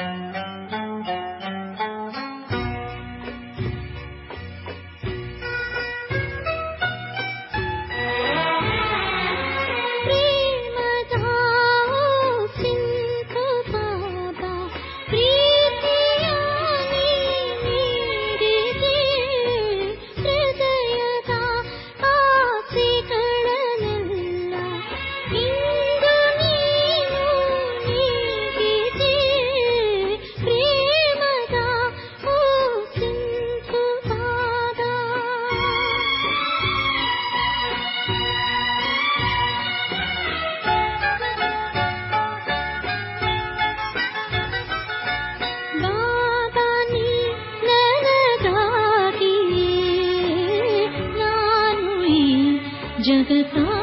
Thank you. सकता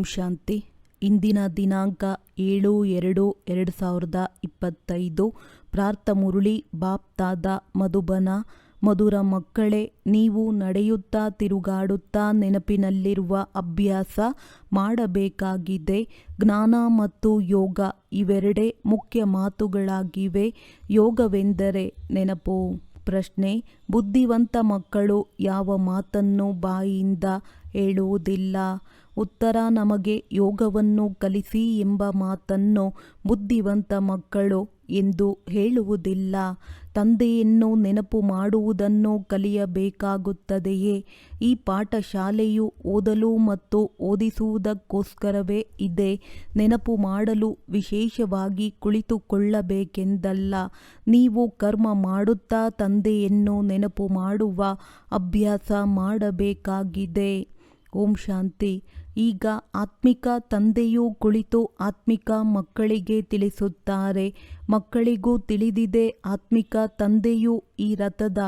ಓಂ ಶಾಂತಿ. ಇಂದಿನ ದಿನಾಂಕ ಏಳು ಎರಡು ಎರಡು ಸಾವಿರದ ಇಪ್ಪತ್ತೈದು. ಪ್ರಾರ್ಥ ಮುರುಳಿ ಬಾಪ್ತಾದ ಮಧುಬನ, ಮಧುರ ಮಕ್ಕಳೇ, ನೀವು ನಡೆಯುತ್ತಾ ತಿರುಗಾಡುತ್ತಾ ನೆನಪಿನಲ್ಲಿರುವ ಅಭ್ಯಾಸ ಮಾಡಬೇಕಾಗಿದೆ. ಜ್ಞಾನ ಮತ್ತು ಯೋಗ ಇವೆರಡೇ ಮುಖ್ಯ ಮಾತುಗಳಾಗಿವೆ. ಯೋಗವೆಂದರೆ ನೆನಪು, ಪ್ರಶ್ನೆ, ಬುದ್ಧಿವಂತ ಮಕ್ಕಳು ಯಾವ ಮಾತನ್ನು ಬಾಯಿಯಿಂದ ಹೇಳುವುದಿಲ್ಲ. ಉತ್ತರ ನಮಗೆ ಯೋಗವನ್ನು ಕಲಿಸಿ ಎಂಬ ಮಾತನ್ನು ಬುದ್ಧಿವಂತ ಮಕ್ಕಳು ಎಂದು ಹೇಳುವುದಿಲ್ಲ. ತಂದೆಯನ್ನು ನೆನಪು ಮಾಡುವುದನ್ನು ಕಲಿಯಬೇಕಾಗುತ್ತದೆಯೇ? ಈ ಪಾಠಶಾಲೆಯು ಓದಲು ಮತ್ತು ಓದಿಸುವುದಕ್ಕೋಸ್ಕರವೇ ಇದೆ. ನೆನಪು ಮಾಡಲು ವಿಶೇಷವಾಗಿ ಕುಳಿತುಕೊಳ್ಳಬೇಕೆಂದಲ್ಲ. ನೀವು ಕರ್ಮ ಮಾಡುತ್ತಾ ತಂದೆಯನ್ನು ನೆನಪು ಮಾಡುವ ಅಭ್ಯಾಸ ಮಾಡಬೇಕಾಗಿದೆ. ಓಂ ಶಾಂತಿ. ಈಗ ಆತ್ಮಿಕ ತಂದೆಯು ಕುಳಿತು ಆತ್ಮಿಕ ಮಕ್ಕಳಿಗೆ ತಿಳಿಸುತ್ತಾರೆ. ಮಕ್ಕಳಿಗೂ ತಿಳಿದಿದೆ ಆತ್ಮಿಕ ತಂದೆಯು ಈ ರಥದ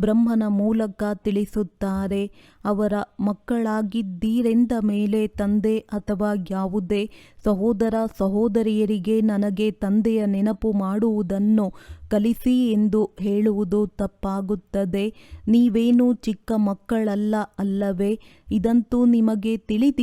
ಬ್ರಹ್ಮನ ಮೂಲಕ ತಿಳಿಸುತ್ತಾರೆ. ಅವರ ಮಕ್ಕಳಾಗಿದ್ದೀರೆಂದ ಮೇಲೆ ತಂದೆ ಅಥವಾ ಯಾವುದೇ ಸಹೋದರ ಸಹೋದರಿಯರಿಗೆ ನನಗೆ ತಂದೆಯ ನೆನಪು ಮಾಡುವುದನ್ನು ಕಲಿಸಿ ಎಂದು ಹೇಳುವುದು ತಪ್ಪಾಗುತ್ತದೆ. ನೀವೇನು ಚಿಕ್ಕ ಮಕ್ಕಳಲ್ಲ ಅಲ್ಲವೇ, ಇದಂತೂ ನಿಮಗೆ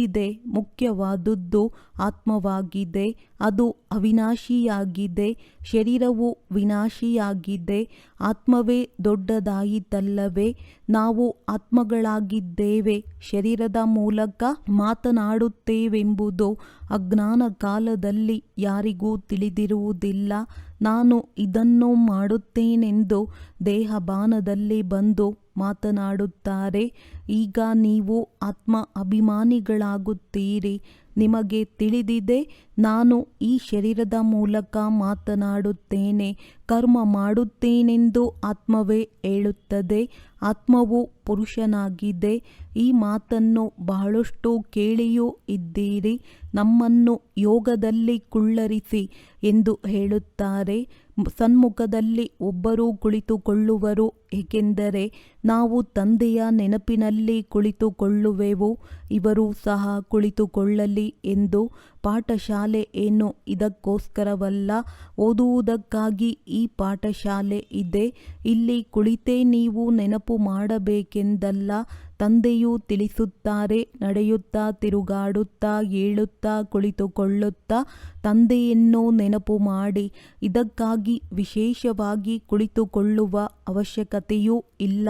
ತಿಳಿದಿದೆ ಮುಖ್ಯವಾದದ್ದು ಆತ್ಮವಾಗಿದೆ, ಅದು ಅವಿನಾಶಿಯಾಗಿದೆ, ಶರೀರವು ವಿನಾಶಿಯಾಗಿದೆ, ಆತ್ಮವೇ ದೊಡ್ಡದಾಯಿತಲ್ಲವೇ, ನಾವು ಆತ್ಮಗಳಾಗಿದ್ದೇವೆ, ಶರೀರದ ಮೂಲಕ ಮಾತನಾಡುತ್ತೇವೆಂಬುದು ಅಜ್ಞಾನ ಕಾಲದಲ್ಲಿ ಯಾರಿಗೂ ತಿಳಿದಿರುವುದಿಲ್ಲ. ನಾನು ಇದನ್ನು ಮಾಡುತ್ತೇನೆಂದು ದೇಹಬಾನದಲ್ಲಿ ಬಂದು ಮಾತನಾಡುತ್ತಾರೆ. ಈಗ ನೀವು ಆತ್ಮ ಅಭಿಮಾನಿಗಳಾಗುತ್ತೀರಿ ನಿಮಗೆ ತಿಳಿದಿದೆ, ನಾನು ಈ ಶರೀರದ ಮೂಲಕ ಮಾತನಾಡುತ್ತೇನೆ. ಕರ್ಮ ಮಾಡುತ್ತೇನೆಂದು ಆತ್ಮವೇ ಹೇಳುತ್ತದೆ. ಆತ್ಮವು ಪುರುಷನಾಗಿದೆ. ಈ ಮಾತನ್ನು ಬಹಳಷ್ಟು ಕೇಳಿಯೂ ಇದ್ದೀರಿ. ನಮ್ಮನ್ನು ಯೋಗದಲ್ಲಿ ಕುಳ್ಳರಿಸಿ ಎಂದು ಹೇಳುತ್ತಾರೆ. ಸನ್ಮುಖದಲ್ಲಿ ಒಬ್ಬರು ಕುಳಿತುಕೊಳ್ಳುವರು, ಏಕೆಂದರೆ ನಾವು ತಂದೆಯ ನೆನಪಿನಲ್ಲಿ ಕುಳಿತುಕೊಳ್ಳುವೆವು, ಇವರು ಸಹ ಕುಳಿತುಕೊಳ್ಳಲಿ ಎಂದು ಪಾಠಶಾಲೆ ಏನು ಇದಕ್ಕೋಸ್ಕರವಲ್ಲ, ಓದುವುದಕ್ಕಾಗಿ ಈ ಪಾಠಶಾಲೆ ಇದೆ. ಇಲ್ಲಿ ಕುಳಿತೇ ನೀವು ನೆನಪು ಮಾಡಬೇಕೆಂದಲ್ಲ, ತಂದೆಯು ತಿಳಿಸುತ್ತಾರೆ, ನಡೆಯುತ್ತಾ, ತಿರುಗಾಡುತ್ತಾ, ಏಳುತ್ತಾ, ಕುಳಿತುಕೊಳ್ಳುತ್ತಾ, ತಂದೆಯನ್ನು ನೆನಪು ಮಾಡಿ. ಇದಕ್ಕಾಗಿ ವಿಶೇಷವಾಗಿ ಕುಳಿತುಕೊಳ್ಳುವ ಅವಶ್ಯಕತೆಯೂ ಇಲ್ಲ.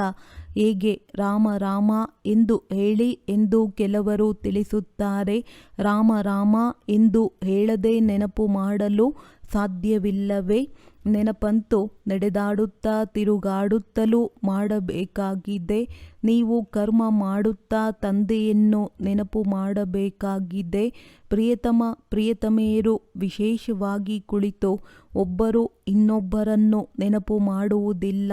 ಹೇಗೆ ರಾಮ ರಾಮ ಎಂದು ಹೇಳಿ ಎಂದು ಕೆಲವರು ತಿಳಿಸುತ್ತಾರೆ. ರಾಮ ರಾಮ ಎಂದು ಹೇಳದೆ ನೆನಪು ಮಾಡಲು ಸಾಧ್ಯವಿಲ್ಲವೇ? ನೆನಪಂತೂ ನಡೆದಾಡುತ್ತಾ ತಿರುಗಾಡುತ್ತಲೂ ಮಾಡಬೇಕಾಗಿದೆ. ನೀವು ಕರ್ಮ ಮಾಡುತ್ತಾ ತಂದೆಯನ್ನು ನೆನಪು ಮಾಡಬೇಕಾಗಿದೆ. ಪ್ರಿಯತಮ, ಪ್ರಿಯತಮೆಯರು ವಿಶೇಷವಾಗಿ ಕುಳಿತು ಒಬ್ಬರು ಇನ್ನೊಬ್ಬರನ್ನು ನೆನಪು ಮಾಡುವುದಿಲ್ಲ.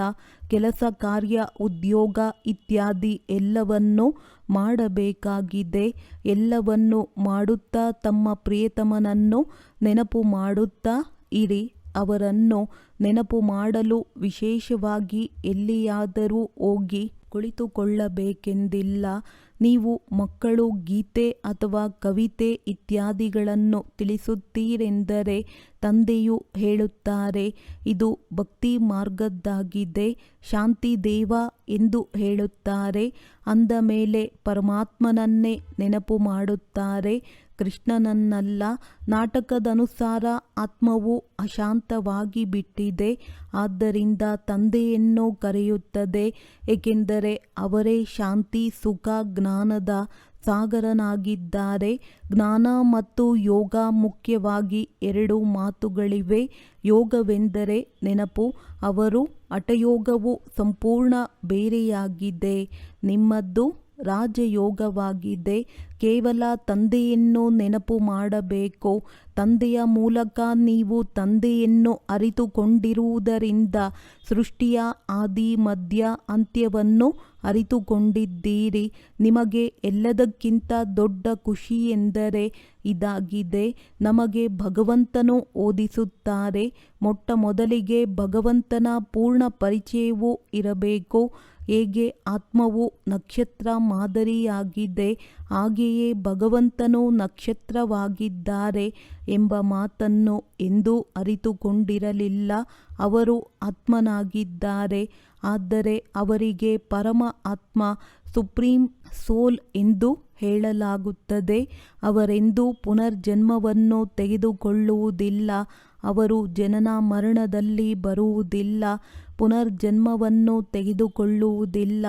ಕೆಲಸ, ಕಾರ್ಯ, ಉದ್ಯೋಗ ಇತ್ಯಾದಿ ಎಲ್ಲವನ್ನೂ ಮಾಡಬೇಕಾಗಿದೆ. ಎಲ್ಲವನ್ನು ಮಾಡುತ್ತಾ ತಮ್ಮ ಪ್ರಿಯತಮನನ್ನು ನೆನಪು ಮಾಡುತ್ತಾ ಇರಿ. ಅವರನ್ನು ನೆನಪು ಮಾಡಲು ವಿಶೇಷವಾಗಿ ಎಲ್ಲಿಯಾದರೂ ಹೋಗಿ ಕುಳಿತುಕೊಳ್ಳಬೇಕೆಂದಿಲ್ಲ. ನೀವು ಮಕ್ಕಳು, ಗೀತೆ ಅಥವಾ ಕವಿತೆ ಇತ್ಯಾದಿಗಳನ್ನು ತಿಳಿಸುತ್ತೀರೆಂದರೆ ತಂದೆಯು ಹೇಳುತ್ತಾರೆ, ಇದು ಭಕ್ತಿ ಮಾರ್ಗದ್ದಾಗಿದೆ, ಶಾಂತಿ ದೇವ ಎಂದು ಹೇಳುತ್ತಾರೆ, ಅಂದ ಮೇಲೆ ಪರಮಾತ್ಮನನ್ನೇ ನೆನಪು ಮಾಡುತ್ತಾರೆ ಕೃಷ್ಣನನ್ನಲ್ಲ. ನಾಟಕದನುಸಾರ ಆತ್ಮವು ಅಶಾಂತವಾಗಿ ಬಿಟ್ಟಿದೆ. ಆದ್ದರಿಂದ ತಂದೆಯನ್ನು ಕರೆಯುತ್ತದೆ. ಏಕೆಂದರೆ ಅವರೇ ಶಾಂತಿ, ಸುಖ, ಜ್ಞಾನದ ಸಾಗರನಾಗಿದ್ದಾರೆ. ಜ್ಞಾನ ಮತ್ತು ಯೋಗ ಮುಖ್ಯವಾಗಿ ಎರಡು ಮಾತುಗಳಿವೆ. ಯೋಗವೆಂದರೆ ನೆನಪು, ಅವರು ಹಠಯೋಗವು ಸಂಪೂರ್ಣ ಬೇರೆಯಾಗಿದೆ. ನಿಮ್ಮದ್ದು? ರಾಜಯೋಗವಾಗಿದೆ ಕೇವಲ ತಂದೆಯನ್ನು ನೆನಪು ಮಾಡಬೇಕು. ತಂದೆಯ ಮೂಲಕ ನೀವು ತಂದೆಯನ್ನು ಅರಿತುಕೊಂಡಿರುವುದರಿಂದ ಸೃಷ್ಟಿಯ ಆದಿ, ಮಧ್ಯ, ಅಂತ್ಯವನ್ನು ಅರಿತುಕೊಂಡಿದ್ದೀರಿ. ನಿಮಗೆ ಎಲ್ಲದಕ್ಕಿಂತ ದೊಡ್ಡ ಖುಷಿ ಎಂದರೆ ಇದಾಗಿದೆ. ನಮಗೆ ಭಗವಂತನು ಓದಿಸುತ್ತಾರೆ. ಮೊಟ್ಟ ಮೊದಲಿಗೆ ಭಗವಂತನ ಪೂರ್ಣ ಪರಿಚಯವೂ ಇರಬೇಕು. ಹೇಗೆ ಆತ್ಮವು ನಕ್ಷತ್ರ ಮಾದರಿಯಾಗಿದೆ, ಹಾಗೆಯೇ ಭಗವಂತನು ನಕ್ಷತ್ರವಾಗಿದ್ದಾರೆ ಎಂಬ ಮಾತನ್ನು ಎಂದೂ ಅರಿತುಕೊಂಡಿರಲಿಲ್ಲ. ಅವರು ಆತ್ಮನಾಗಿದ್ದಾರೆ, ಆದರೆ ಅವರಿಗೆ ಪರಮ ಆತ್ಮ ಸುಪ್ರೀಂ ಸೋಲ್ ಎಂದು ಹೇಳಲಾಗುತ್ತದೆ. ಅವರೆಂದೂ ಪುನರ್ಜನ್ಮವನ್ನು ತೆಗೆದುಕೊಳ್ಳುವುದಿಲ್ಲ. ಅವರು ಜನನ ಮರಣದಲ್ಲಿ ಬರುವುದಿಲ್ಲ. ಪುನರ್ಜನ್ಮವನ್ನು ತೆಗೆದುಕೊಳ್ಳುವುದಿಲ್ಲ.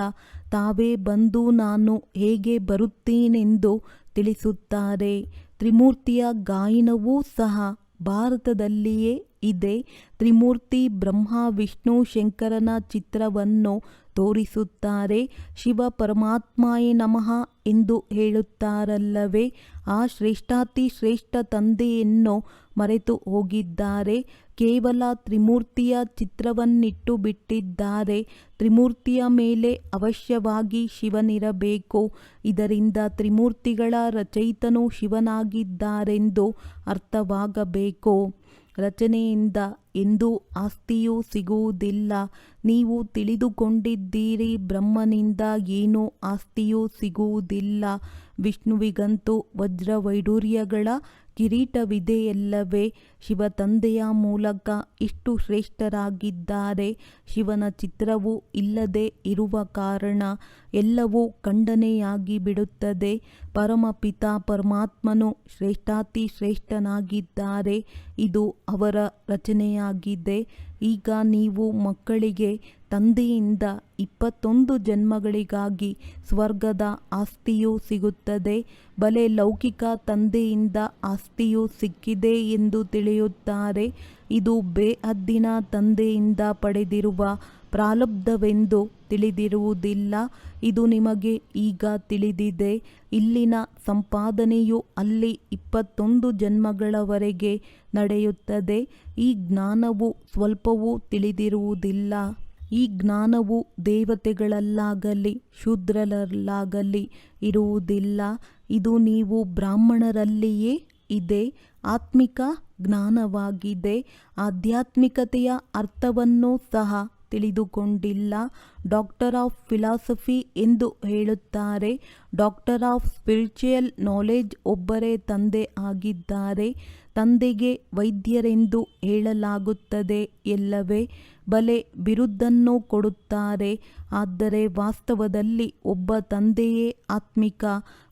ತಾವೇ ಬಂದು ನಾನು ಹೇಗೆ ಬರುತ್ತೇನೆಂದು ತಿಳಿಸುತ್ತಾರೆ. ತ್ರಿಮೂರ್ತಿಯ ಗಾಯನವೂ ಸಹ ಭಾರತದಲ್ಲಿಯೇ ಇದೆ. ತ್ರಿಮೂರ್ತಿ ಬ್ರಹ್ಮ ವಿಷ್ಣು ಶಂಕರನ ಚಿತ್ರವನ್ನು ತೋರಿಸುತ್ತಾರೆ. ಶಿವ ಪರಮಾತ್ಮಾಯೇ ನಮಃ ಎಂದು ಹೇಳುತ್ತಾರಲ್ಲವೇ. ಆ ಶ್ರೇಷ್ಠಾತಿ ಶ್ರೇಷ್ಠ ತಂದೆಯನ್ನು ಮರೆತು ಹೋಗಿದ್ದಾರೆ. ಕೇವಲ ತ್ರಿಮೂರ್ತಿಯ ಚಿತ್ರವನ್ನಿಟ್ಟು ಬಿಟ್ಟಿದ್ದಾರೆ. ತ್ರಿಮೂರ್ತಿಯ ಮೇಲೆ ಅವಶ್ಯವಾಗಿ ಶಿವನಿರಬೇಕು. ಇದರಿಂದ ತ್ರಿಮೂರ್ತಿಗಳ ರಚಯಿತನು ಶಿವನಾಗಿದ್ದಾರೆಂದು ಅರ್ಥವಾಗಬೇಕು. ರಚನೆಯಿಂದ ಎಂದೂ ಆಸ್ತಿಯೂ ಸಿಗುವುದಿಲ್ಲ. ನೀವು ತಿಳಿದುಕೊಂಡಿದ್ದೀರಿ, ಬ್ರಹ್ಮನಿಂದ ಏನೂ ಆಸ್ತಿಯೂ ಸಿಗುವುದಿಲ್ಲ. ವಿಷ್ಣುವಿಗಂತೂ ವಜ್ರವೈಡೂರ್ಯಗಳ ಕಿರೀಟವಿದೆಯಲ್ಲವೇ. ಶಿವ ತಂದೆಯ ಮೂಲಕ ಇಷ್ಟು ಶ್ರೇಷ್ಠರಾಗಿದ್ದಾರೆ. ಶಿವನ ಚಿತ್ರವು ಇಲ್ಲದೆ ಇರುವ ಕಾರಣ ಎಲ್ಲವೂ ಖಂಡನೆಯಾಗಿ ಬಿಡುತ್ತದೆ ಪರಮಪಿತ ಪರಮಾತ್ಮನು ಶ್ರೇಷ್ಠಾತಿ ಶ್ರೇಷ್ಠನಾಗಿದ್ದಾರೆ. ಇದು ಅವರ ರಚನೆಯಾಗಿದೆ. ಈಗ ನೀವು ಮಕ್ಕಳಿಗೆ ತಂದೆಯಿಂದ ಇಪ್ಪತ್ತೊಂದು ಜನ್ಮಗಳಿಗಾಗಿ ಸ್ವರ್ಗದ ಆಸ್ತಿಯೂ ಸಿಗುತ್ತದೆ. ಬಲೆ ಲೌಕಿಕ ತಂದೆಯಿಂದ ಆಸ್ತಿಯು ಸಿಕ್ಕಿದೆ ಎಂದು ತಿಳಿಯುತ್ತಾರೆ. ಇದು ಬೇಹದ್ದಿನ ತಂದೆಯಿಂದ ಪಡೆದಿರುವ ಪ್ರಾರಬ್ಧವೆಂದು ತಿಳಿದಿರುವುದಿಲ್ಲ. ಇದು ನಿಮಗೆ ಈಗ ತಿಳಿದಿದೆ. ಇಲ್ಲಿನ ಸಂಪಾದನೆಯು ಅಲ್ಲಿ ಇಪ್ಪತ್ತೊಂದು ಜನ್ಮಗಳವರೆಗೆ ನಡೆಯುತ್ತದೆ. ಈ ಜ್ಞಾನವು ಸ್ವಲ್ಪವೂ ತಿಳಿದಿರುವುದಿಲ್ಲ. ಈ ಜ್ಞಾನವು ದೇವತೆಗಳಲ್ಲಾಗಲಿ, ಶೂದ್ರರಲ್ಲಾಗಲಿ ಇರುವುದಿಲ್ಲ. ಇದು ನೀವು ಬ್ರಾಹ್ಮಣರಲ್ಲಿಯೇ ಇದೆ. ಆತ್ಮಿಕ ಜ್ಞಾನವಾಗಿದೆ. ಆಧ್ಯಾತ್ಮಿಕತೆಯ ಅರ್ಥವನ್ನು ಸಹ ತಿಳಿದುಕೊಂಡಿಲ್ಲ. ಡಾಕ್ಟರ್ ಆಫ್ ಫಿಲಾಸಫಿ ಎಂದು ಹೇಳುತ್ತಾರೆ. ಡಾಕ್ಟರ್ ಆಫ್ ಸ್ಪಿರಿಚುಯಲ್ ನಾಲೆಜ್ ಒಬ್ಬರೇ ತಂದೆ ಆಗಿದ್ದಾರೆ. ತಂದೆಗೆ ವೈದ್ಯರೆಂದು ಹೇಳಲಾಗುತ್ತದೆ ಎಲ್ಲವೇ. ಬಲೆ ಬಿರುದ್ದನ್ನು ಕೊಡುತ್ತಾರೆ. ಆದರೆ ವಾಸ್ತವದಲ್ಲಿ ಒಬ್ಬ ತಂದೆಯೇ ಆತ್ಮಿಕ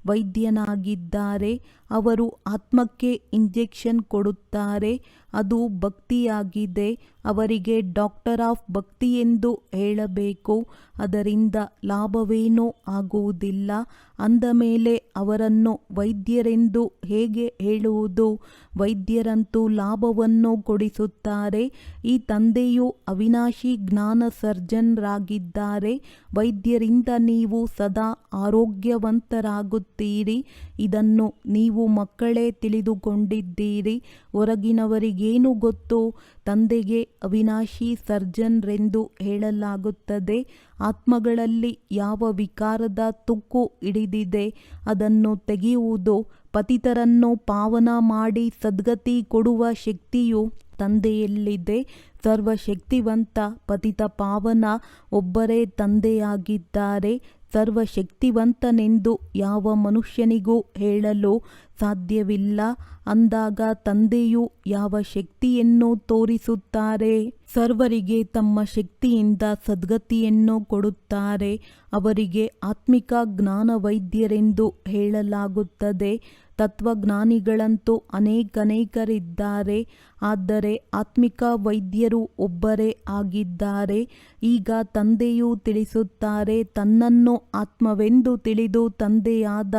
ವೈದ್ಯನಾಗಿದ್ದಾರೆ. ಅವರು ಆತ್ಮಕ್ಕೆ ಇಂಜೆಕ್ಷನ್ ಕೊಡುತ್ತಾರೆ. ಅದು ಭಕ್ತಿಯಾಗಿದೆ. ಅವರಿಗೆ ಡಾಕ್ಟರ್ ಆಫ್ ಭಕ್ತಿ ಎಂದು ಹೇಳಬೇಕು. ಅದರಿಂದ ಲಾಭವೇನೂ ಆಗುವುದಿಲ್ಲ. ಅಂದ ಮೇಲೆ ಅವರನ್ನು ವೈದ್ಯರೆಂದು ಹೇಗೆ ಹೇಳುವುದು? ವೈದ್ಯರಂತೂ ಲಾಭವನ್ನು ಕೊಡಿಸುತ್ತಾರೆ. ಈ ತಂದೆಯು ಅವಿನಾಶಿ ಜ್ಞಾನ ಸರ್ಜನ್ರಾಗಿದ್ದಾರೆ. ವೈದ್ಯರಿಂದ ನೀವು ಸದಾ ಆರೋಗ್ಯವಂತರಾಗುತ್ತೀರಿ. ಇದನ್ನು ನೀವು ಮಕ್ಕಳೇ ತಿಳಿದುಕೊಂಡಿದ್ದೀರಿ. ಹೊರಗಿನವರಿಗೇನು ಗೊತ್ತು? ತಂದೆಗೆ ಅವಿನಾಶಿ ಸರ್ಜನ್ರೆಂದು ಹೇಳಲಾಗುತ್ತದೆ. ಆತ್ಮಗಳಲ್ಲಿ ಯಾವ ವಿಕಾರದ ತುಕ್ಕು ಹಿಡಿದಿದೆ ಅದನ್ನು ತೆಗೆಯುವುದು. ಪತಿತರನ್ನು ಪಾವನ ಮಾಡಿ ಸದ್ಗತಿ ಕೊಡುವ ಶಕ್ತಿಯು ತಂದೆಯಲ್ಲಿದೆ. ಸರ್ವಶಕ್ತಿವಂತ ಪತಿತ ಪಾವನ ಒಬ್ಬರೇ ತಂದೆಯಾಗಿದ್ದಾರೆ. ಸರ್ವಶಕ್ತಿವಂತನೆಂದು ಯಾವ ಮನುಷ್ಯನಿಗೂ ಹೇಳಲು ಸಾಧ್ಯವಿಲ್ಲ. ಅಂದಾಗ ತಂದೆಯು ಯಾವ ಶಕ್ತಿಯನ್ನು ತೋರಿಸುತ್ತಾರೆ? ಸರ್ವರಿಗೆ ತಮ್ಮ ಶಕ್ತಿಯಿಂದ ಸದ್ಗತಿಯನ್ನು ಕೊಡುತ್ತಾರೆ. ಅವರಿಗೆ ಆತ್ಮಿಕ ಜ್ಞಾನ ವೈದ್ಯರೆಂದು ಹೇಳಲಾಗುತ್ತದೆ. ತತ್ವಜ್ಞಾನಿಗಳಂತೂ ಅನೇಕನೇಕರಿದ್ದಾರೆ. ಆದರೆ ಆತ್ಮಿಕ ವೈದ್ಯರು ಒಬ್ಬರೇ ಆಗಿದ್ದಾರೆ. ಈಗ ತಂದೆಯು ತಿಳಿಸುತ್ತಾರೆ, ತನ್ನನ್ನು ಆತ್ಮವೆಂದು ತಿಳಿದು ತಂದೆಯಾದ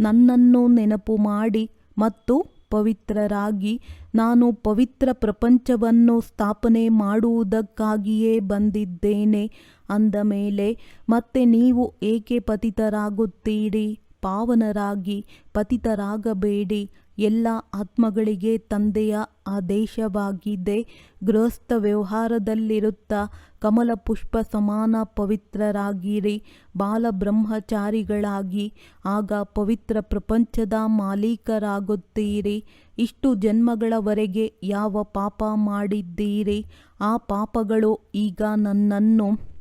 ನನ್ನನ್ನು ನೆನಪು ಮಾಡಿ ಮತ್ತು ಪವಿತ್ರರಾಗಿ. ನಾನು ಪವಿತ್ರ ಪ್ರಪಂಚವನ್ನು ಸ್ಥಾಪನೆ ಮಾಡುವುದಕ್ಕಾಗಿಯೇ ಬಂದಿದ್ದೇನೆ ಅಂದ ಮೇಲೆ, ಮತ್ತೆ ನೀವು ಏಕೆ ಪತಿತರಾಗುತ್ತೀರಿ? ಪಾವನರಾಗಿ ಪತಿತರಾಗಬೇಡಿ. ಎಲ್ಲ ಆತ್ಮಗಳಿಗೆ ತಂದೆಯ ಆದೇಶವಾಗಿದೆ. ಗೃಹಸ್ಥ ವ್ಯವಹಾರದಲ್ಲಿರುತ್ತಾ ಕಮಲ ಪುಷ್ಪ ಸಮಾನ ಪವಿತ್ರರಾಗಿರಿ. ಬಾಲಬ್ರಹ್ಮಚಾರಿಗಳಾಗಿ ಆಗ ಪವಿತ್ರ ಪ್ರಪಂಚದ ಮಾಲೀಕರಾಗುತ್ತೀರಿ. ಇಷ್ಟು ಜನ್ಮಗಳವರೆಗೆ ಯಾವ ಪಾಪ ಮಾಡಿದ್ದೀರಿ? ಆ ಪಾಪಗಳು ಈಗ ನನ್ನನ್ನು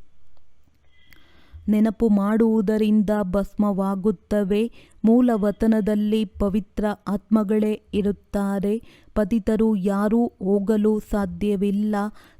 ನೆನಪು ಮಾಡುವುದರಿಂದ ಭಸ್ಮವಾಗುತ್ತವೆ. ಮೂಲವತನದಲ್ಲಿ ಪವಿತ್ರ ಆತ್ಮಗಳೇ ಇರುತ್ತಾರೆ. ಪತಿತರು ಯಾರೂ ಹೋಗಲು ಸಾಧ್ಯವಿಲ್ಲ.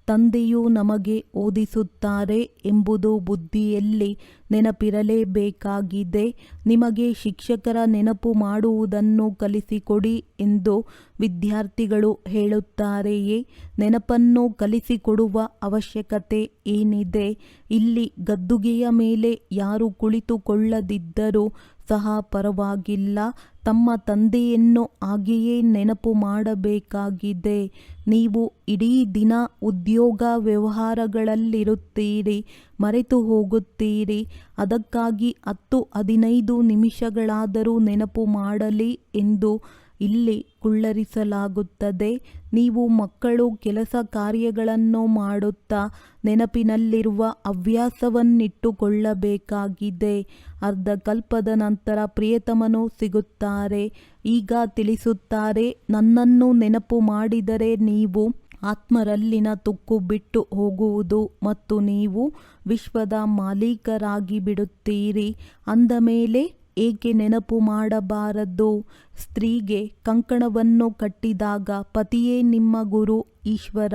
ತಂದೆಯು ನಮಗೆ ಓದಿಸುತ್ತಾರೆ ಎಂಬುದು ಬುದ್ಧಿಯಲ್ಲಿ ನೆನಪಿರಲೇಬೇಕಾಗಿದೆ. ನಿಮಗೆ ಶಿಕ್ಷಕರ ನೆನಪು ಮಾಡುವುದನ್ನು ಕಲಿಸಿಕೊಡಿ ಎಂದು ವಿದ್ಯಾರ್ಥಿಗಳು ಹೇಳುತ್ತಾರೆಯೇ? ನೆನಪನ್ನು ಕಲಿಸಿಕೊಡುವ ಅವಶ್ಯಕತೆ ಏನಿದೆ? ಇಲ್ಲಿ ಗದ್ದುಗೆಯ ಮೇಲೆ ಯಾರು ಕುಳಿತುಕೊಳ್ಳದಿದ್ದರೂ ಸಹ ಪರವಾಗಿಲ್ಲ. ತಮ್ಮ ತಂದೆಯನ್ನು ಹಾಗೆಯೇ ನೆನಪು ಮಾಡಬೇಕಾಗಿದೆ. ನೀವು ಇಡೀ ದಿನ ಉದ್ಯೋಗ ವ್ಯವಹಾರಗಳಲ್ಲಿರುತ್ತೀರಿ, ಮರೆತು ಹೋಗುತ್ತೀರಿ. ಅದಕ್ಕಾಗಿ ಹತ್ತು ಹದಿನೈದು ನಿಮಿಷಗಳಾದರೂ ನೆನಪು ಮಾಡಲಿ ಎಂದು ಇಲ್ಲಿ ಕುಳ್ಳರಿಸಲಾಗುತ್ತದೆ. ನೀವು ಮಕ್ಕಳು ಕೆಲಸ ಕಾರ್ಯಗಳನ್ನು ಮಾಡುತ್ತಾ ನೆನಪಿನಲ್ಲಿರುವ ಹವ್ಯಾಸವನ್ನಿಟ್ಟುಕೊಳ್ಳಬೇಕಾಗಿದೆ. ಅರ್ಧ ಕಲ್ಪದ ನಂತರ ಪ್ರಿಯತಮನು ಸಿಗುತ್ತಾರೆ. ಈಗ ತಿಳಿಸುತ್ತಾರೆ, ನನ್ನನ್ನು ನೆನಪು ಮಾಡಿದರೆ ನೀವು ಆತ್ಮರಲ್ಲಿನ ತುಕ್ಕು ಬಿಟ್ಟು ಹೋಗುವುದು ಮತ್ತು ನೀವು ವಿಶ್ವದ ಮಾಲೀಕರಾಗಿ ಬಿಡುತ್ತೀರಿ ಅಂದ ಮೇಲೆ, ಏಕೆ ನೆನಪು ಮಾಡಬಾರದು? ಸ್ತ್ರೀಗೆ ಕಂಕಣವನ್ನು ಕಟ್ಟಿದಾಗ ಪತಿಯೇ ನಿಮ್ಮ ಗುರು ಈಶ್ವರ,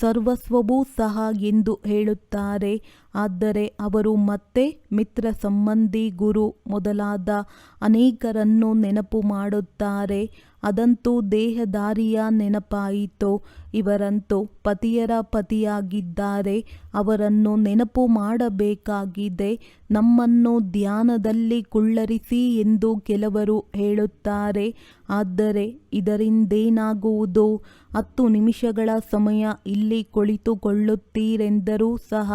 ಸರ್ವಸ್ವವೂ ಸಹ ಎಂದು ಹೇಳುತ್ತಾರೆ. ಆದರೆ ಅವರು ಮತ್ತೆ ಮಿತ್ರ ಸಂಬಂಧಿ ಗುರು ಮೊದಲಾದ ಅನೇಕರನ್ನು ನೆನಪು ಮಾಡುತ್ತಾರೆ. ಅದಂತೂ ದೇಹದಾರಿಯ ನೆನಪಾಯಿತು. ಇವರಂತೂ ಪತಿಯರ ಪತಿಯಾಗಿದ್ದಾರೆ. ಅವರನ್ನು ನೆನಪು ಮಾಡಬೇಕಾಗಿದೆ. ನಮ್ಮನ್ನು ಧ್ಯಾನದಲ್ಲಿ ಕುಳ್ಳರಿಸಿ ಎಂದು ಕೆಲವರು ಹೇಳುತ್ತಾರೆ. ಆದರೆ ಇದರಿಂದೇನಾಗುವುದು? ಹತ್ತು ನಿಮಿಷಗಳ ಸಮಯ ಇಲ್ಲಿ ಕುಳಿತುಕೊಳ್ಳುತ್ತೀರೆಂದರೂ ಸಹ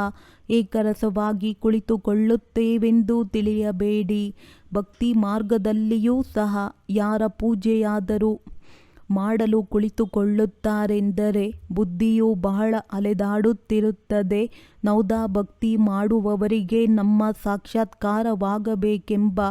ಏಕರಸವಾಗಿ ಕುಳಿತುಕೊಳ್ಳುತ್ತೇವೆಂದು ತಿಳಿಯಬೇಡಿ. ಭಕ್ತಿ ಮಾರ್ಗದಲ್ಲಿಯೂ ಸಹ ಯಾರ ಪೂಜೆಯಾದರೂ ಮಾಡಲು ಕುಳಿತುಕೊಳ್ಳುತ್ತಾರೆಂದರೆ ಬುದ್ಧಿಯು ಬಹಳ ಅಲೆದಾಡುತ್ತಿರುತ್ತದೆ. ನೌದಾ ಭಕ್ತಿ ಮಾಡುವವರಿಗೆ ನಮ್ಮ ಸಾಕ್ಷಾತ್ಕಾರವಾಗಬೇಕೆಂಬ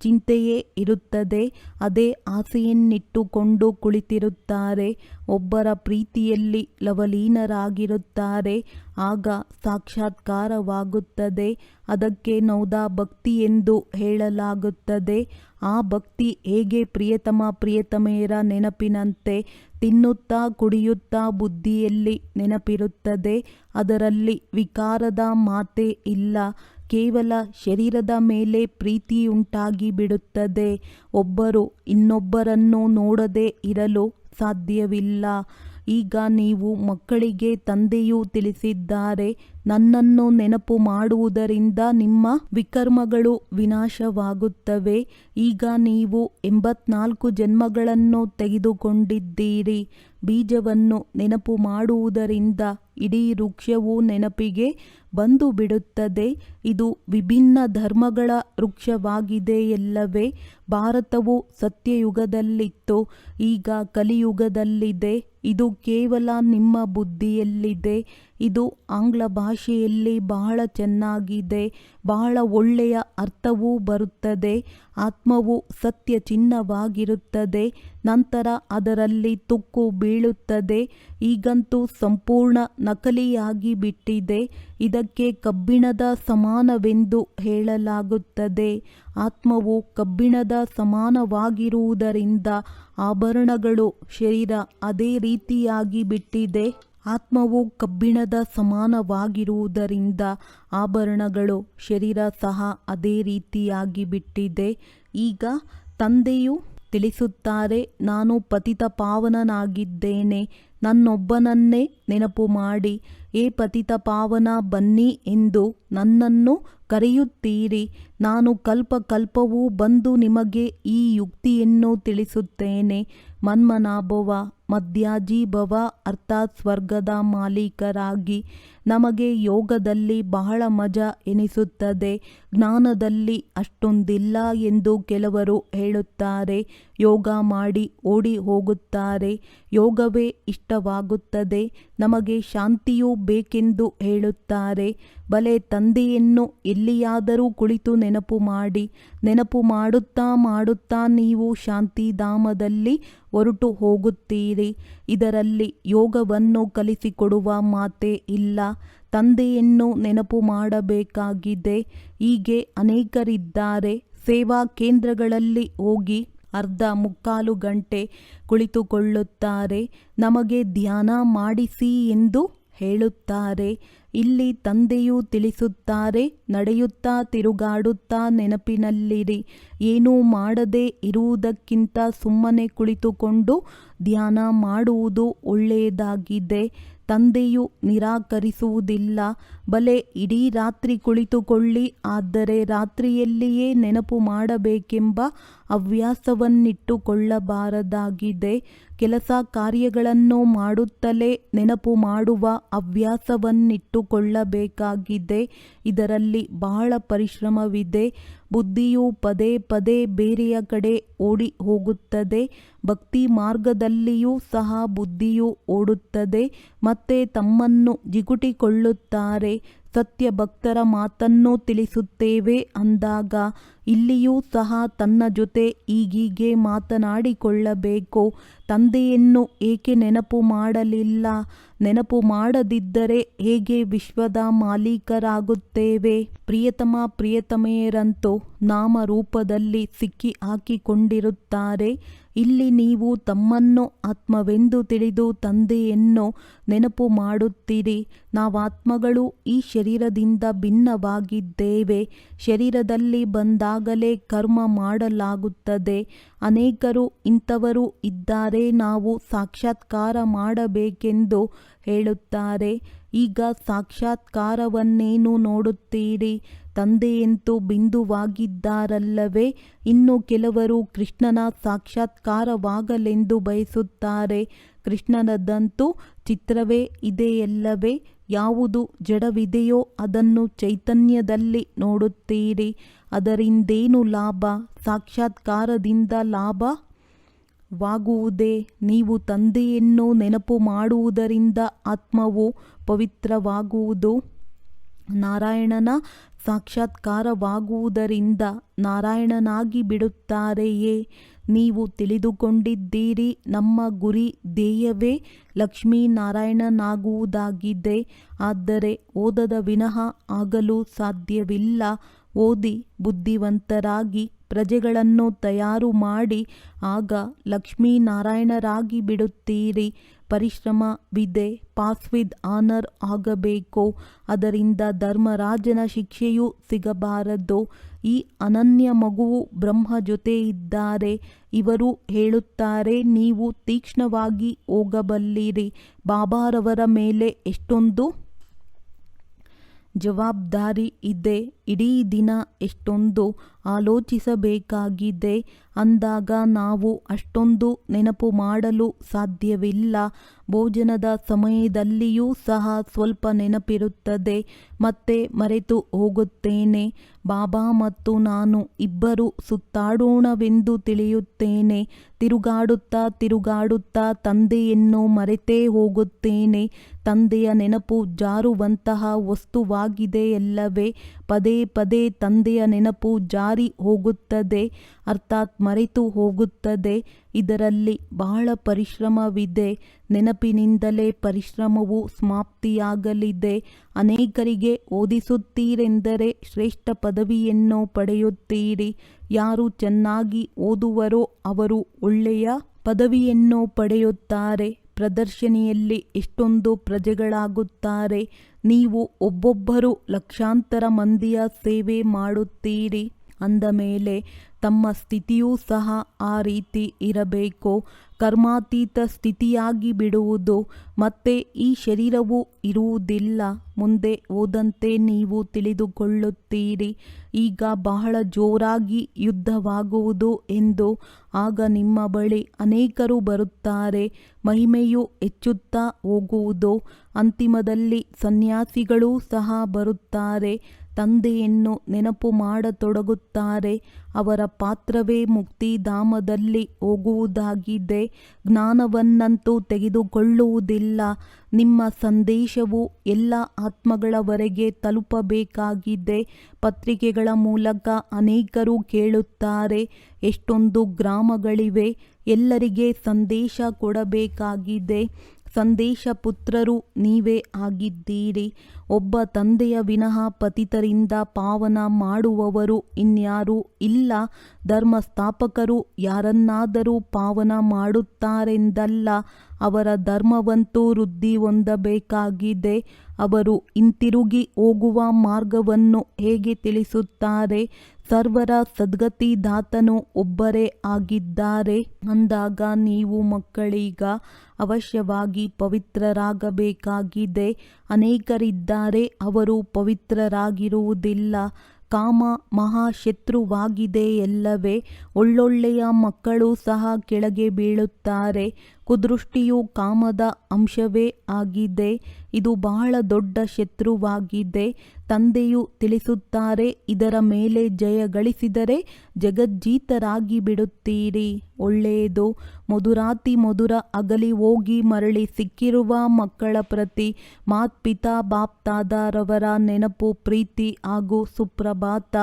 ಚಿಂತೆಯೇ ಇರುತ್ತದೆ. ಅದೇ ಆಸೆಯನ್ನಿಟ್ಟುಕೊಂಡು ಕುಳಿತಿರುತ್ತಾರೆ. ಒಬ್ಬರ ಪ್ರೀತಿಯಲ್ಲಿ ಲವಲೀನರಾಗಿರುತ್ತಾರೆ. ಆಗ ಸಾಕ್ಷಾತ್ಕಾರವಾಗುತ್ತದೆ. ಅದಕ್ಕೆ ನೌದಾ ಭಕ್ತಿ ಎಂದು ಹೇಳಲಾಗುತ್ತದೆ. ಆ ಭಕ್ತಿ ಹೇಗೆ ಪ್ರಿಯತಮ ಪ್ರಿಯತಮೆಯರ ನೆನಪಿನಂತೆ ತಿನ್ನುತ್ತಾ ಕುಡಿಯುತ್ತಾ ಬುದ್ಧಿಯಲ್ಲಿ ನೆನಪಿರುತ್ತದೆ. ಅದರಲ್ಲಿ ವಿಕಾರದ ಮಾತೇ ಇಲ್ಲ. ಕೇವಲ ಶರೀರದ ಮೇಲೆ ಪ್ರೀತಿಯುಂಟಾಗಿ ಬಿಡುತ್ತದೆ. ಒಬ್ಬರು ಇನ್ನೊಬ್ಬರನ್ನು ನೋಡದೇ ಇರಲು ಸಾಧ್ಯವಿಲ್ಲ. ಈಗ ನೀವು ಮಕ್ಕಳಿಗೆ ತಂದೆಯು ತಿಳಿಸಿದ್ದಾರೆ. ನನ್ನನ್ನು ನೆನಪು ಮಾಡುವುದರಿಂದ ನಿಮ್ಮ ವಿಕರ್ಮಗಳು ವಿನಾಶವಾಗುತ್ತವೆ. ಈಗ ನೀವು ಎಂಬತ್ನಾಲ್ಕು ಜನ್ಮಗಳನ್ನು ತೆಗೆದುಕೊಂಡಿದ್ದೀರಿ. ಬೀಜವನ್ನು ನೆನಪು ಮಾಡುವುದರಿಂದ ಇಡೀ ವೃಕ್ಷವು ನೆನಪಿಗೆ ಬಂದು ಬಿಡುತ್ತದೆ ಇದು ವಿಭಿನ್ನ ಧರ್ಮಗಳ ವೃಕ್ಷವಾಗಿದೆಯಲ್ಲವೇ. ಭಾರತವು ಸತ್ಯಯುಗದಲ್ಲಿತ್ತು. ಈಗ ಕಲಿಯುಗದಲ್ಲಿದೆ. ಇದು ಕೇವಲ ನಿಮ್ಮ ಬುದ್ಧಿಯಲ್ಲಿದೆ. ಇದು ಆಂಗ್ಲ ಭಾಷೆಯಲ್ಲಿ ಬಹಳ ಚೆನ್ನಾಗಿದೆ, ಬಹಳ ಒಳ್ಳೆಯ ಅರ್ಥವೂ ಬರುತ್ತದೆ, ಆತ್ಮವು ಸತ್ಯ ಚಿಹ್ನವಾಗಿರುತ್ತದೆ ನಂತರ ಅದರಲ್ಲಿ ತುಕ್ಕು ಬೀಳುತ್ತದೆ, ಈಗಂತೂ ಸಂಪೂರ್ಣ ನಕಲಿಯಾಗಿ ಬಿಟ್ಟಿದೆ, ಇದಕ್ಕೆ ಕಬ್ಬಿಣದ ಸಮಾನವೆಂದು ಹೇಳಲಾಗುತ್ತದೆ, ಆತ್ಮವು ಕಬ್ಬಿಣದ ಸಮಾನವಾಗಿರುವುದರಿಂದ ಆಭರಣಗಳು ಶರೀರ ಅದೇ ರೀತಿಯಾಗಿ ಬಿಟ್ಟಿದೆ. ಆತ್ಮವು ಕಬ್ಬಿಣದ ಸಮಾನವಾಗಿರುವುದರಿಂದ ಆಭರಣಗಳು ಶರೀರ ಸಹ ಅದೇ ರೀತಿಯಾಗಿ ಬಿಟ್ಟಿದೆ. ಈಗ ತಂದೆಯು ತಿಳಿಸುತ್ತಾರೆ, ನಾನು ಪತಿತ ಪಾವನನಾಗಿದ್ದೇನೆ, ನನ್ನೊಬ್ಬನನ್ನೇ ನೆನಪು ಮಾಡಿ. ಏ ಪತಿತ ಪಾವನ, ಬನ್ನಿ ಎಂದು ನನ್ನನ್ನು ಕರೆಯುತ್ತೀರಿ. ನಾನು ಕಲ್ಪ ಕಲ್ಪವೂ ಬಂದು ನಿಮಗೆ ಈ ಯುಕ್ತಿಯನ್ನು ತಿಳಿಸುತ್ತೇನೆ. ಮನ್ಮನಾಭವ ಮಧ್ಯಾಜೀಭವ ಅರ್ಥಾತ್ ಸ್ವರ್ಗದ ಮಾಲೀಕರಾಗಿ ನಮಗೆ ಯೋಗದಲ್ಲಿ ಬಹಳ ಮಜಾ ಎನಿಸುತ್ತದೆ. ಜ್ಞಾನದಲ್ಲಿ ಅಷ್ಟೊಂದಿಲ್ಲ ಎಂದು ಕೆಲವರು ಹೇಳುತ್ತಾರೆ. ಯೋಗ ಮಾಡಿ ಓಡಿ ಹೋಗುತ್ತಾರೆ. ಯೋಗವೇ ಇಷ್ಟವಾಗುತ್ತದೆ. ನಮಗೆ ಶಾಂತಿಯೂ ಬೇಕೆಂದು ಹೇಳುತ್ತಾರೆ. ಬಲೆ ತಂದೆಯನ್ನು ಎಲ್ಲಿಯಾದರೂ ಕುಳಿತು ನೆನಪು ಮಾಡಿ, ನೆನಪು ಮಾಡುತ್ತಾ ಮಾಡುತ್ತಾ ನೀವು ಶಾಂತಿಧಾಮದಲ್ಲಿ ಹೊರಟು ಹೋಗುತ್ತೀರಿ. ಇದರಲ್ಲಿ ಯೋಗವನ್ನು ಕಲಿಸಿಕೊಡುವ ಮಾತೇ ಇಲ್ಲ. ತಂದೆಯನ್ನು ನೆನಪು ಮಾಡಬೇಕಾಗಿದೆ. ಹೀಗೆ ಅನೇಕರಿದ್ದಾರೆ. ಸೇವಾ ಕೇಂದ್ರಗಳಲ್ಲಿ ಹೋಗಿ ಅರ್ಧ ಮುಕ್ಕಾಲು ಗಂಟೆ ಕುಳಿತುಕೊಳ್ಳುತ್ತಾರೆ. ನಮಗೆ ಧ್ಯಾನ ಮಾಡಿಸಿ ಎಂದು ಹೇಳುತ್ತಾರೆ. ಇಲ್ಲಿ ತಂದೆಯು ತಿಳಿಸುತ್ತಾರೆ, ನಡೆಯುತ್ತಾ ತಿರುಗಾಡುತ್ತಾ ನೆನಪಿನಲ್ಲಿರಿ. ಏನೂ ಮಾಡದೇ ಇರುವುದಕ್ಕಿಂತ ಸುಮ್ಮನೆ ಕುಳಿತುಕೊಂಡು ಧ್ಯಾನ ಮಾಡುವುದು ಒಳ್ಳೆಯದಾಗಿದೆ. ತಂದೆಯು ನಿರಾಕರಿಸುವುದಿಲ್ಲ. ಬಲೆ ಇಡೀ ರಾತ್ರಿ ಕುಳಿತುಕೊಳ್ಳಿ, ಆದರೆ ರಾತ್ರಿಯಲ್ಲಿಯೇ ನೆನಪು ಮಾಡಬೇಕೆಂಬ ಹವ್ಯಾಸವನ್ನಿಟ್ಟುಕೊಳ್ಳಬಾರದಾಗಿದೆ. ಕೆಲಸ ಕಾರ್ಯಗಳನ್ನು ಮಾಡುತ್ತಲೇ ನೆನಪು ಮಾಡುವ ಹವ್ಯಾಸವನ್ನಿಟ್ಟುಕೊಳ್ಳಬೇಕಾಗಿದೆ. ಇದರಲ್ಲಿ ಬಹಳ ಪರಿಶ್ರಮವಿದೆ. ಬುದ್ಧಿಯು ಪದೇ ಪದೇ ಬೇರೆಯ ಕಡೆ ಓಡಿ ಹೋಗುತ್ತದೆ. ಭಕ್ತಿ ಮಾರ್ಗದಲ್ಲಿಯೂ ಸಹ ಬುದ್ಧಿಯು ಓಡುತ್ತದೆ. ಮತ್ತೆ ತಮ್ಮನ್ನು ಜಿಗುಟಿಕೊಳ್ಳುತ್ತಾರೆ. ಸತ್ಯ ಭಕ್ತರ ಮಾತನ್ನು ತಿಳಿಸುತ್ತೇವೆ ಅಂದಾಗ ಇಲ್ಲಿಯೂ ಸಹ ತನ್ನ ಜೊತೆ ಈಗೀಗೆ ಮಾತನಾಡಿಕೊಳ್ಳಬೇಕು. ತಂದೆಯನ್ನು ಏಕೆ ನೆನಪು ಮಾಡಲಿಲ್ಲ? ನೆನಪು ಮಾಡದಿದ್ದರೆ ಹೇಗೆ ವಿಶ್ವದ ಮಾಲೀಕರಾಗುತ್ತೇವೆ? ಪ್ರಿಯತಮ ಪ್ರಿಯತಮೆಯರಂತೂ ನಾಮರೂಪದಲ್ಲಿ ಸಿಕ್ಕಿ ಹಾಕಿಕೊಂಡಿರುತ್ತಾರೆ ಇಲ್ಲಿ ನೀವು ತಮ್ಮನ್ನು ಆತ್ಮವೆಂದು ತಿಳಿದು ತಂದೆಯನ್ನು ನೆನಪು ಮಾಡುತ್ತೀರಿ. ನಾವಾತ್ಮಗಳು ಈ ಶರೀರದಿಂದ ಭಿನ್ನವಾಗಿದ್ದೇವೆ. ಶರೀರದಲ್ಲಿ ಬಂದಾಗಲೇ ಕರ್ಮ ಮಾಡಲಾಗುತ್ತದೆ. ಅನೇಕರು ಇಂಥವರು ಇದ್ದಾರೆ. ನಾವು ಸಾಕ್ಷಾತ್ಕಾರ ಮಾಡಬೇಕೆಂದು ಹೇಳುತ್ತಾರೆ. ಈಗ ಸಾಕ್ಷಾತ್ಕಾರವನ್ನೇನು ನೋಡುತ್ತೀರಿ? ತಂದೆಯಂತೂ ಬಿಂದುವಾಗಿದ್ದಾರಲ್ಲವೇ? ಇನ್ನು ಕೆಲವರು ಕೃಷ್ಣನ ಸಾಕ್ಷಾತ್ಕಾರವಾಗಲೆಂದು ಬಯಸುತ್ತಾರೆ. ಕೃಷ್ಣನದಂತೂ ಚಿತ್ರವೇ ಇದೆಯಲ್ಲವೇ? ಯಾವುದು ಜಡವಿದೆಯೋ ಅದನ್ನು ಚೈತನ್ಯದಲ್ಲಿ ನೋಡುತ್ತೀರಿ. ಅದರಿಂದೇನು ಲಾಭ? ಸಾಕ್ಷಾತ್ಕಾರದಿಂದ ಲಾಭ? ವಾಗುವುದೇ? ನೀವು ತಂದೆಯನ್ನು ನೆನಪು ಮಾಡುವುದರಿಂದ ಆತ್ಮವು ಪವಿತ್ರವಾಗುವುದು. ನಾರಾಯಣನ ಸಾಕ್ಷಾತ್ಕಾರವಾಗುವುದರಿಂದ ನಾರಾಯಣನಾಗಿ ಬಿಡುತ್ತಾರೆಯೇ? ನೀವು ತಿಳಿದುಕೊಂಡಿದ್ದೀರಿ, ನಮ್ಮ ಗುರಿ ಧ್ಯೇಯವೇ ಲಕ್ಷ್ಮೀನಾರಾಯಣನಾಗುವುದಾಗಿದೆ. ಆದರೆ ಓದದ ವಿನಃ ಆಗಲು ಸಾಧ್ಯವಿಲ್ಲ. ಓದಿ ಬುದ್ಧಿವಂತರಾಗಿ ಪ್ರಜೆಗಳನ್ನು ತಯಾರು ಮಾಡಿ, ಆಗ ಲಕ್ಷ್ಮೀನಾರಾಯಣರಾಗಿ ಬಿಡುತ್ತೀರಿ. ಪರಿಶ್ರಮವಿದೆ ಪಾಸ್ ವಿದ್ ಆನರ್ ಆಗಬೇಕು? ಅದರಿಂದ ಧರ್ಮರಾಜನ ಶಿಕ್ಷೆಯೂ ಸಿಗಬಾರದು? ಈ ಅನನ್ಯ ಮಗುವು ಬ್ರಹ್ಮ ಜೊತೆ ಇದ್ದಾರೆ. ಇವರು ಹೇಳುತ್ತಾರೆ, ನೀವು ತೀಕ್ಷ್ಣವಾಗಿ ಹೋಗಬಲ್ಲಿರಿ. ಬಾಬಾರವರ ಮೇಲೆ ಎಷ್ಟೊಂದು ಜವಾಬ್ದಾರಿ ಇದೆ. ಇಡೀ ದಿನ ಎಷ್ಟೊಂದು ಆಲೋಚಿಸಬೇಕಾಗಿದೆ. ಅಂದಾಗ ನಾವು ಅಷ್ಟೊಂದು ನೆನಪು ಮಾಡಲು ಸಾಧ್ಯವಿಲ್ಲ. ಭೋಜನದ ಸಮಯದಲ್ಲಿಯೂ ಸಹ ಸ್ವಲ್ಪ ನೆನಪಿರುತ್ತದೆ. ಮತ್ತೆ ಮರೆತು ಹೋಗುತ್ತೇನೆ. ಬಾಬಾ ಮತ್ತು ನಾನು ಇಬ್ಬರು ಸುತ್ತಾಡೋಣವೆಂದು ತಿಳಿಯುತ್ತೇನೆ. ತಿರುಗಾಡುತ್ತಾ ತಿರುಗಾಡುತ್ತಾ ತಂದೆಯನ್ನು ಮರೆತೇ ಹೋಗುತ್ತೇನೆ. ತಂದೆಯ ನೆನಪು ಜಾರುವಂತಹ ವಸ್ತುವಾಗಿದೆಯಲ್ಲವೇ ಪದೇ ಪದೇ ತಂದೆಯ ನೆನಪು ಜಾರಿ ಹೋಗುತ್ತದೆ, ಅರ್ಥಾತ್ ಮರೆತು ಹೋಗುತ್ತದೆ. ಇದರಲ್ಲಿ ಬಹಳ ಪರಿಶ್ರಮವಿದೆ. ನೆನಪಿನಿಂದಲೇ ಪರಿಶ್ರಮವು ಸಮಾಪ್ತಿಯಾಗಲಿದೆ. ಅನೇಕರಿಗೆ ಓದಿಸುತ್ತೀರೆಂದರೆ ಶ್ರೇಷ್ಠ ಪದವಿಯನ್ನು ಪಡೆಯುತ್ತೀರಿ. ಯಾರು ಚೆನ್ನಾಗಿ ಓದುವರೋ ಅವರು ಒಳ್ಳೆಯ ಪದವಿಯನ್ನು ಪಡೆಯುತ್ತಾರೆ. ಪ್ರದರ್ಶನಿಯಲ್ಲಿ ಎಷ್ಟೊಂದು ಪ್ರಜೆಗಳಾಗುತ್ತಾರೆ. ನೀವು ಒಬ್ಬೊಬ್ಬರು ಲಕ್ಷಾಂತರ ಮಂದಿಯ ಸೇವೆ ಮಾಡುತ್ತೀರಿ. ಅಂದ ಮೇಲೆ ತಮ್ಮ ಸ್ಥಿತಿಯೂ ಸಹ ಆ ರೀತಿ ಇರಬೇಕು? ಕರ್ಮಾತೀತ ಸ್ಥಿತಿಯಾಗಿ ಬಿಡುವುದು? ಮತ್ತೆ ಈ ಶರೀರವು ಇರುವುದಿಲ್ಲ. ಮುಂದೆ ಓದಂತೆ ನೀವು ತಿಳಿದುಕೊಳ್ಳುತ್ತೀರಿ. ಈಗ ಬಹಳ ಜೋರಾಗಿ ಯುದ್ಧವಾಗುವುದು ಎಂದು ಆಗ ನಿಮ್ಮ ಬಳಿ ಅನೇಕರು ಬರುತ್ತಾರೆ. ಮಹಿಮೆಯು ಹೆಚ್ಚುತ್ತಾ ಹೋಗುವುದು? ಅಂತಿಮದಲ್ಲಿ ಸನ್ಯಾಸಿಗಳೂ ಸಹ ಬರುತ್ತಾರೆ. ತಂದೆಯನ್ನು ನೆನಪು ಮಾಡತೊಡಗುತ್ತಾರೆ. ಅವರ ಪಾತ್ರವೇ ಮುಕ್ತಿಧಾಮದಲ್ಲಿ ಹೋಗುವುದಾಗಿದೆ. ಜ್ಞಾನವನ್ನಂತೂ ತೆಗೆದುಕೊಳ್ಳುವುದಿಲ್ಲ. ನಿಮ್ಮ ಸಂದೇಶವು ಎಲ್ಲ ಆತ್ಮಗಳವರೆಗೆ ತಲುಪಬೇಕಾಗಿದೆ. ಪತ್ರಿಕೆಗಳ ಮೂಲಕ ಅನೇಕರು ಕೇಳುತ್ತಾರೆ. ಎಷ್ಟೊಂದು ಗ್ರಾಮಗಳಿವೆ. ಎಲ್ಲರಿಗೆ ಸಂದೇಶ ಕೊಡಬೇಕಾಗಿದೆ. ಸಂದೇಶ ಪುತ್ರರು ನೀವೇ ಆಗಿದ್ದೀರಿ. ಒಬ್ಬ ತಂದೆಯ ವಿನಃ ಪತಿತರಿಂದ ಪಾವನ ಮಾಡುವವರು ಇನ್ಯಾರೂ ಇಲ್ಲ. ಧರ್ಮಸ್ಥಾಪಕರು ಯಾರನ್ನಾದರೂ ಪಾವನ ಮಾಡುತ್ತಾರೆಂದಲ್ಲ. ಅವರ ಧರ್ಮವಂತೂ ವೃದ್ಧಿ ಹೊಂದಬೇಕಾಗಿದೆ. ಅವರು ಹಿಂತಿರುಗಿ ಹೋಗುವ ಮಾರ್ಗವನ್ನು ಹೇಗೆ ತಿಳಿಸುತ್ತಾರೆ? ಸರ್ವರ ಸದ್ಗತಿದಾತನು ಒಬ್ಬರೇ ಆಗಿದ್ದಾರೆ. ಅಂದಾಗ ನೀವು ಮಕ್ಕಳೀಗ ಅವಶ್ಯವಾಗಿ ಪವಿತ್ರರಾಗಬೇಕಾಗಿದೆ. ಅನೇಕರಿದ್ದಾರೆ, ಅವರು ಪವಿತ್ರರಾಗಿರುವುದಿಲ್ಲ. ಕಾಮ ಮಹಾಶತ್ರುವಾಗಿದೆ ಎಲ್ಲವೇ. ಒಳ್ಳೊಳ್ಳೆಯ ಮಕ್ಕಳು ಸಹ ಕೆಳಗೆ ಬೀಳುತ್ತಾರೆ. ಕುದೃಷ್ಟಿಯು ಕಾಮದ ಅಂಶವೇ ಆಗಿದೆ. ಇದು ಬಹಳ ದೊಡ್ಡ ಶತ್ರುವಾಗಿದೆ ತಂದೆಯು ತಿಳಿಸುತ್ತಾರೆ, ಇದರ ಮೇಲೆ ಜಯ ಗಳಿಸಿದರೆ ಜಗಜ್ಜೀತರಾಗಿ ಬಿಡುತ್ತೀರಿ. ಒಳ್ಳೆಯದು, ಮಧುರಾತಿ ಮಧುರ ಅಗಲಿ ಹೋಗಿ ಮರಳಿ ಸಿಕ್ಕಿರುವ ಮಕ್ಕಳ ಪ್ರತಿ ಮಾತ್ ಪಿತಾ ಬಾಪ್ ಬಾಪ್ತಾದಾರವರ ನೆನಪು, ಪ್ರೀತಿ ಹಾಗೂ ಸುಪ್ರಭಾತ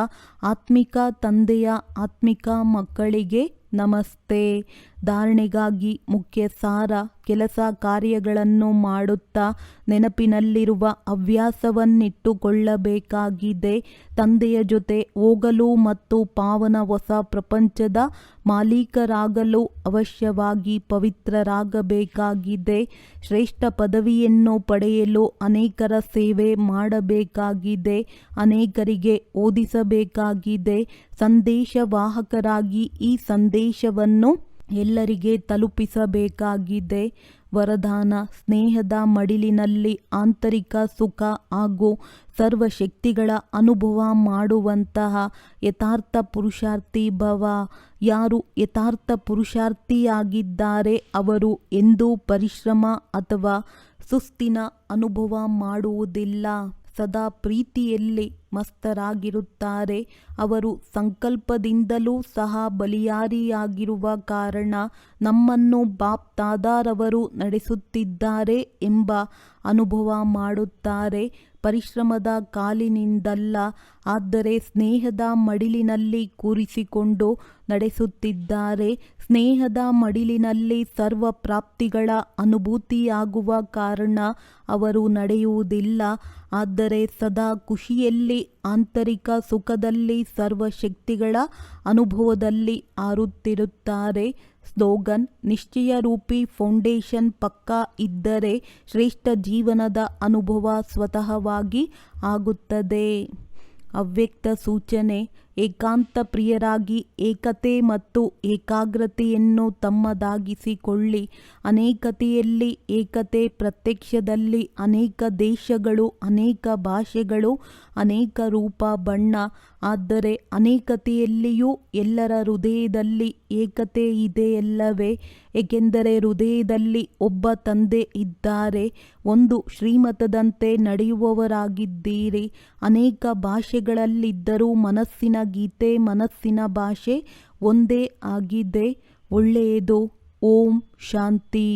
ಆತ್ಮಿಕ ತಂದೆಯ ಆತ್ಮಿಕ ಮಕ್ಕಳಿಗೆ ನಮಸ್ತೆ. ಧಾರಣೆಗಾಗಿ ಮುಖ್ಯ ಸಾರ ಕೆಲಸ ಕಾರ್ಯಗಳನ್ನು ಮಾಡುತ್ತಾ ನೆನಪಿನಲ್ಲಿರುವ ಹವ್ಯಾಸವನ್ನಿಟ್ಟುಕೊಳ್ಳಬೇಕಾಗಿದೆ. ತಂದೆಯ ಜೊತೆ ಹೋಗಲು ಮತ್ತು ಪಾವನ ಹೊಸ ಪ್ರಪಂಚದ ಮಾಲೀಕರಾಗಲು ಅವಶ್ಯವಾಗಿ ಪವಿತ್ರರಾಗಬೇಕಾಗಿದೆ. ಶ್ರೇಷ್ಠ ಪದವಿಯನ್ನು ಪಡೆಯಲು ಅನೇಕರ ಸೇವೆ ಮಾಡಬೇಕಾಗಿದೆ. ಅನೇಕರಿಗೆ ಓದಿಸಬೇಕಾಗಿದೆ. ಸಂದೇಶವಾಹಕರಾಗಿ ಈ ಸಂದೇಶವನ್ನು ಎಲ್ಲರಿಗೆ ತಲುಪಿಸಬೇಕಾಗಿದೆ. ವರದಾನ, ಸ್ನೇಹದ ಮಡಿಲಿನಲ್ಲಿ ಆಂತರಿಕ ಸುಖ ಹಾಗೂ ಸರ್ವಶಕ್ತಿಗಳ ಅನುಭವ ಮಾಡುವಂತಹ ಯಥಾರ್ಥ ಪುರುಷಾರ್ಥಿ ಭವ. ಯಾರು ಯಥಾರ್ಥ ಪುರುಷಾರ್ಥಿಯಾಗಿದ್ದಾರೆ ಅವರು ಎಂದೂ ಪರಿಶ್ರಮ ಅಥವಾ ಸುಸ್ತಿನ ಅನುಭವ ಮಾಡುವುದಿಲ್ಲ. ಸದಾ ಪ್ರೀತಿಯಲ್ಲಿ ಮಸ್ತರಾಗಿರುತ್ತಾರೆ. ಅವರು ಸಂಕಲ್ಪದಿಂದಲೂ ಸಹ ಬಲಿಯಾರಿಯಾಗಿರುವ ಕಾರಣ ನಮ್ಮನ್ನು ಬಾಪ್ ತಾದಾರವರು ನಡೆಸುತ್ತಿದ್ದಾರೆ ಎಂಬ ಅನುಭವ ಮಾಡುತ್ತಾರೆ. ಪರಿಶ್ರಮದ ಕಾಲಿನಿಂದಲ್ಲ, ಆದರೆ ಸ್ನೇಹದ ಮಡಿಲಿನಲ್ಲಿ ಕೂರಿಸಿಕೊಂಡು ನಡೆಸುತ್ತಿದ್ದಾರೆ. ಸ್ನೇಹದ ಮಡಿಲಿನಲ್ಲಿ ಸರ್ವ ಪ್ರಾಪ್ತಿಗಳ ಅನುಭೂತಿಯಾಗುವ ಕಾರಣ ಅವರು ನಡೆಯುವುದಿಲ್ಲ, ಆದರೆ ಸದಾ ಖುಷಿಯಲ್ಲಿ, ಆಂತರಿಕ ಸುಖದಲ್ಲಿ, ಸರ್ವಶಕ್ತಿಗಳ ಅನುಭವದಲ್ಲಿ ಆರುತ್ತಿರುತ್ತಾರೆ. ಸ್ಲೋಗನ್ ನಿಶ್ಚಯರೂಪಿ ಫೌಂಡೇಶನ್ ಪಕ್ಕಾ ಇದ್ದರೆ ಶ್ರೇಷ್ಠ ಜೀವನದ ಅನುಭವ ಸ್ವತಃವಾಗಿ ಆಗುತ್ತದೆ. ಅವ್ಯಕ್ತ ಸೂಚನೆ ಏಕಾಂತ ಪ್ರಿಯರಾಗಿ ಏಕತೆ ಮತ್ತು ಏಕಾಗ್ರತೆಯನ್ನು ತಮ್ಮದಾಗಿಸಿಕೊಳ್ಳಿ. ಅನೇಕತೆಯಲ್ಲಿ ಏಕತೆ ಪ್ರತ್ಯಕ್ಷದಲ್ಲಿ ಅನೇಕ ದೇಶಗಳು, ಅನೇಕ ಭಾಷೆಗಳು, ಅನೇಕ ರೂಪ, ಬಣ್ಣ. ಆದರೆ ಅನೇಕತೆಯಲ್ಲಿಯೂ ಎಲ್ಲರ ಹೃದಯದಲ್ಲಿ ಏಕತೆ ಇದೆಯಲ್ಲವೇ ಏಕೆಂದರೆ ಹೃದಯದಲ್ಲಿ ಒಬ್ಬ ತಂದೆ ಇದ್ದಾರೆ. ಒಂದು ಶ್ರೀಮತದಂತೆ ನಡೆಯುವವರಾಗಿದ್ದೀರಿ. ಅನೇಕ ಭಾಷೆಗಳಲ್ಲಿದ್ದರೂ ಮನಸ್ಸಿನ ಗೀತೆ ಮನಸ್ಸಿನ ಭಾಷೆ ಒಂದೇ ಆಗಿದೆ. ಒಳ್ಳೆಯದು. ಓಂ ಶಾಂತಿ.